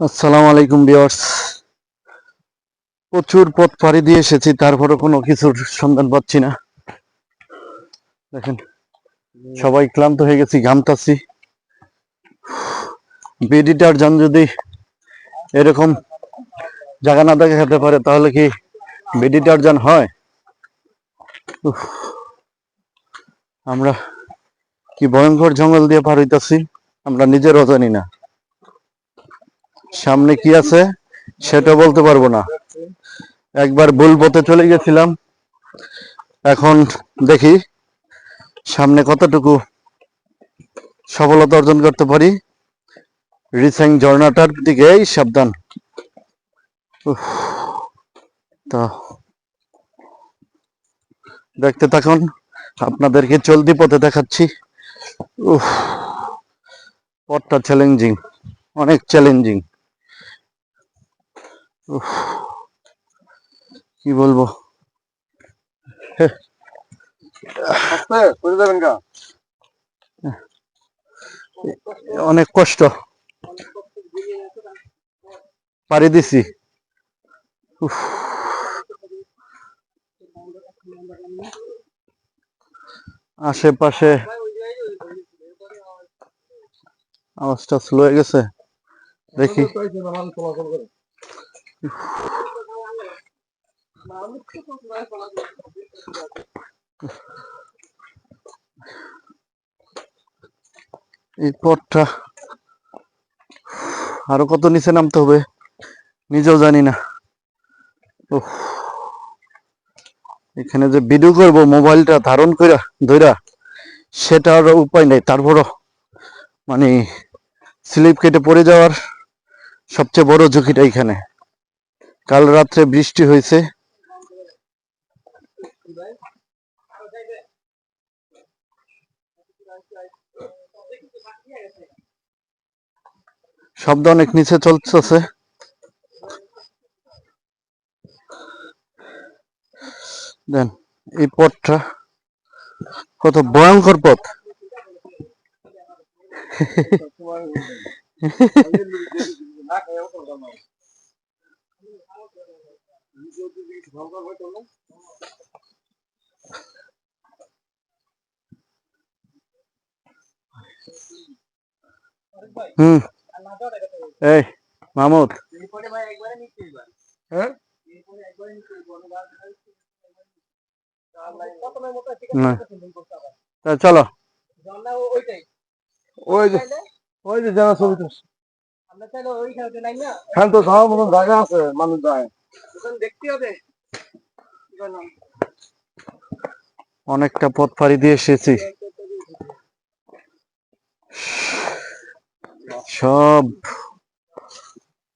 আসসালামু আলাইকুম বিয়ার্স প্রচুর পথ পাড়ি দিয়ে এসেছি তারপরে কোনো কিছুর সন্ধান পাচ্ছি না। দেখেন, সবাই ক্লান্ত হয়ে গেছি, ঘামতাছি। বিডিটার যান যদি এরকম জায়গা না দেখা দেখাতে পারে, তাহলে কি বিডিটার যান হয়? আমরা কি ভয়ঙ্কর জঙ্গল দিয়ে পার হইতাছি, আমরা নিজেরও জানি না। সামনে কি আছে? সেটা বলতে পারব না। একবার ভুল পথে চলে গেছিলাম। এখন দেখি সামনে কতটুকু সফলতা অর্জন করতে পারি। রিসেং ঝর্ণাটার দিকেই সাবধান। তো। দেখতে থাকুন, আপনাদেরকে চলতি পথে দেখাচ্ছি। পথটা চ্যালেঞ্জিং অনেক চ্যালেঞ্জিং কি বলব? অনেক কষ্ট। পারি দিছি। আশেপাশে আওয়াজটা স্লো হয়ে গেছে। দেখি। আরও কত নিচে নামতে হবে? নিজেও জানি না। এখানে যে ভিডিও করব মোবাইলটা ধারণ কইরা, ধইরা সেটার উপায় নেই। তারপরও মানে স্লিপ কেটে পড়ে যাওয়ার সবচেয়ে বড় ঝুঁকিটা এখানে। কাল রাত্রে বৃষ্টি হয়েছে। শব্দ অনেক নিচে চলতেছে। দেন এই পথটা কত ভয়ঙ্কর পথ। হুম। এই মাহমুদ হ্যাঁ? চলো। ওই যে ওই যে জানা ছবি তো হ্যাঁ তো যাওয়ার মতন জায়গা আছে? মানুষ যায়। অনেকটা পথ পাড়ি দিয়ে এসেছি। সব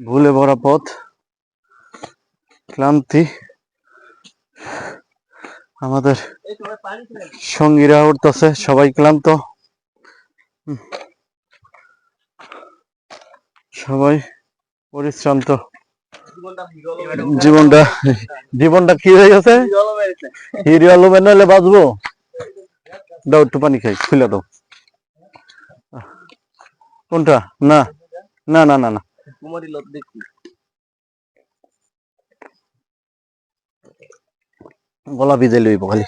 ভুলে ভরা পথ। ক্লান্তি। আমাদের সঙ্গীরা উঠতেছে সবাই ক্লান্ত। সবাই পরিশ্রান্ত। জীবনটা জীবনটা কি হয়ে গেছে? হিরো আলু বেনালে বাঁচবো? দাও একটু পানি খাই খুলে দাও। কোনটা? না না না না না। গলা ভিজে লইব খালি।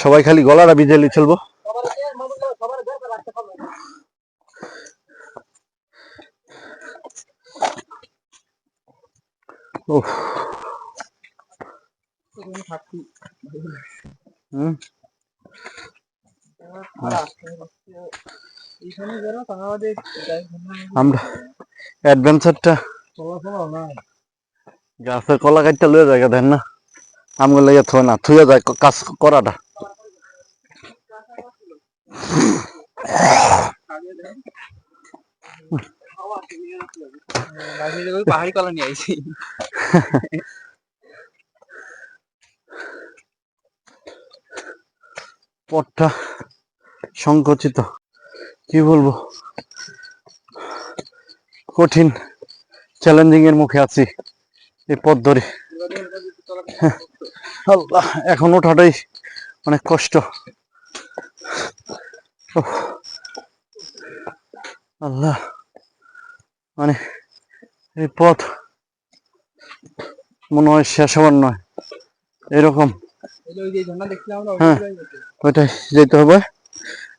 সবাই খালি গলাটা ভিজে লই চলবো। উফ। হুম। আমরা অ্যাডভেঞ্চারটা গাছের কলা কাটটা লয়ে যায় দেন না। আমগুলো থয় না থুয়ে যায় কাজ করাটা। পাহাড়ি কলা নিয়ে আইছি পথটা সংকুচিত, কি বলব? কঠিন চ্যালেঞ্জিং এর মুখে আছি এই পথ ধরে। আল্লাহ, এখন ওঠাটাই অনেক কষ্ট। আল্লাহ। মানে এই পথ মনে হয় শেষ হওয়ার নয়। এরকম। হ্যাঁ। ওইটাই যেতে হবে।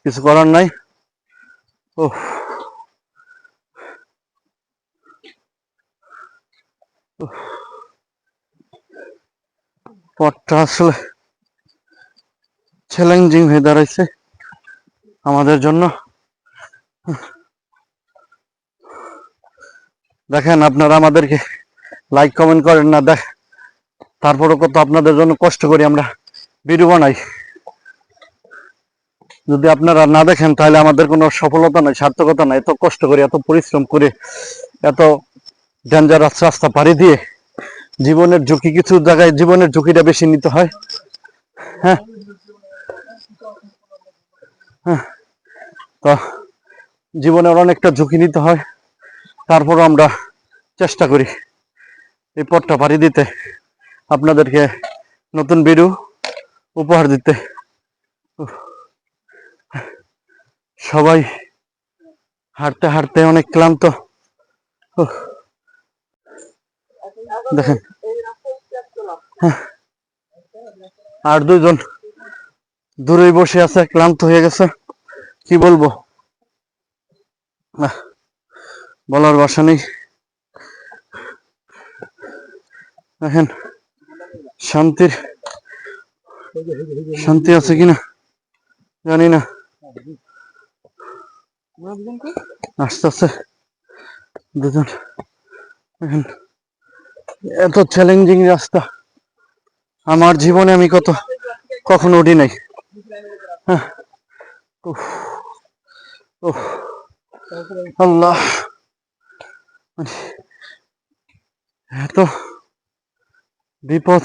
কিছু করার নাই। ও পথটা আসলে চ্যালেঞ্জিং হয়ে দাঁড়াইছে আমাদের জন্য। দেখেন আপনারা আমাদেরকে লাইক কমেন্ট করেন না, দেখ তারপরে কত আপনাদের জন্য কষ্ট করি আমরা ভিডিও বানাই। যদি আপনারা না দেখেন, তাহলে আমাদের কোনো সফলতা নাই, সার্থকতা নাই, এত কষ্ট করে, এত পরিশ্রম করে, এত ডেঞ্জারাস রাস্তা পাড়ি দিয়ে জীবনের ঝুঁকি, কিছু জায়গায় জীবনের ঝুঁকিটা বেশি নিতে হয়। হ্যাঁ। হ্যাঁ। তো জীবনের অনেকটা ঝুঁকি নিতে হয়। তারপরও আমরা চেষ্টা করি এই পথটা পাড়ি দিতে। আপনাদেরকে নতুন ভিডিও উপহার দিতে। সবাই হাঁটতে হাঁটতে অনেক ক্লান্ত। দেখেন। হ্যাঁ। আর দুজন দূরেই বসে আছে ক্লান্ত হয়ে গেছে। কি বলব? আহ, বলার বাসা নেই। দেখেন, শান্তির, শান্তি আছে কিনা? জানি না? আস্তে আস্তে দুজন। দেখেন, এত চ্যালেঞ্জিং রাস্তা। আমার জীবনে আমি কত, কখনো উঠি নাই। হ্যাঁ। আল্লাহ। মানে এত বিপদ,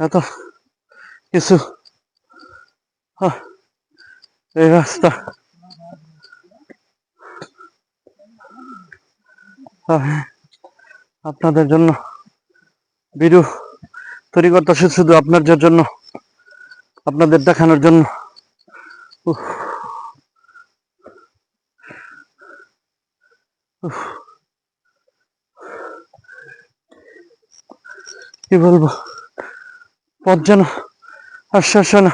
এত কিছু এই রাস্তা আপনাদের জন্য ভিডিও তৈরি করতেছে শুধু আপনাদের জন্য, আপনাদের দেখানোর জন্য উফ। উফ। কি বলব? পথ যেন আশ্বাস না।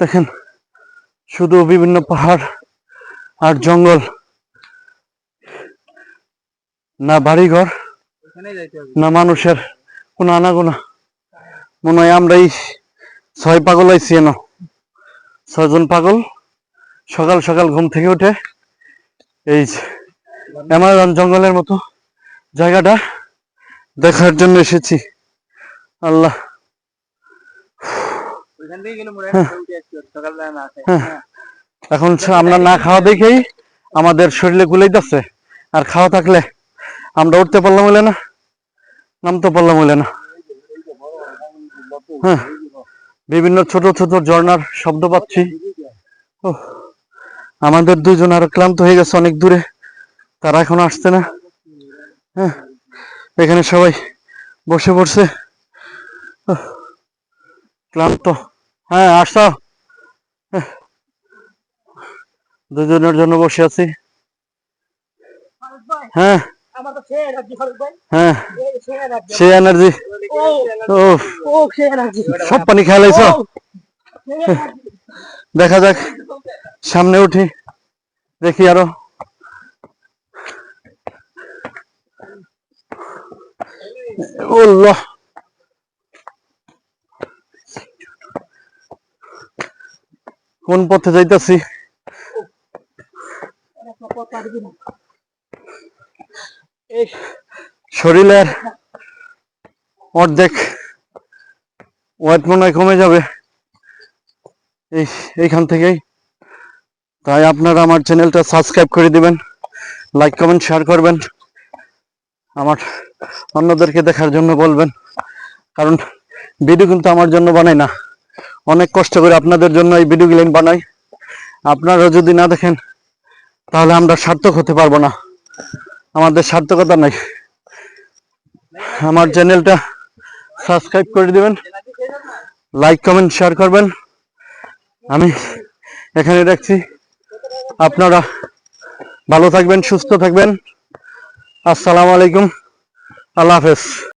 দেখেন, শুধু বিভিন্ন পাহাড় আর জঙ্গল, না বাড়িঘর, না মানুষের কোনো আনাগোনা। মনে হয় আমরা এই ছয় পাগল আইছি এনো। ছয়জন পাগল সকাল সকাল ঘুম থেকে উঠে, এই অ্যামাজন জঙ্গলের মতো জায়গাটা। দেখার জন্য এসেছি। আল্লাহ। হ্যাঁ। হয়। হ্যাঁ। এখন আমরা না খাওয়া দেখেই আমাদের শরীরে গুলাইতেছে। আর খাওয়া থাকলে আমরা উঠতে পারলাম হইলে না নামতে পারলাম হইলে না। হ্যাঁ। বিভিন্ন ছোট ছোট ঝর্ণার শব্দ পাচ্ছি। আমাদের দুজন আরও ক্লান্ত হয়ে গেছে অনেক দূরে। তারা এখন আসছে না। হ্যাঁ। এখানে সবাই বসে পড়ছে। ক্লান্ত। হ্যাঁ আসো। দুজনের জন্য বসে আছি। হ্যাঁ। হ্যাঁ। এনার্জি ও সব পানি খেলাইছ দেখা যাক। সামনে উঠি। দেখি আরও। ওল্লাহ কোন পথে যাইতাছি? শরীরের অর্ধেক ওয়েট মনে হয় কমে যাবে। এই, এইখান থেকেই। তাই আপনারা আমার চ্যানেলটা সাবস্ক্রাইব করে দিবেন, লাইক, কমেন্ট শেয়ার করবেন। আমার অন্যদেরকে দেখার জন্য বলবেন। কারণ ভিডিও কিন্তু আমার জন্য বানাই না। অনেক কষ্ট করে আপনাদের জন্য এই ভিডিওগুলো আমি বানাই। আপনারা যদি না দেখেন, তাহলে আমরা সার্থক হতে পারব না। আমাদের সার্থকতা নাই। আমার চ্যানেলটা সাবস্ক্রাইব করে দিবেন লাইক কমেন্ট শেয়ার করবেন। আমি এখানে রাখছি। আপনারা ভালো থাকবেন, সুস্থ থাকবেন। আসসালামু আলাইকুম। আল্লাহ হাফেজ।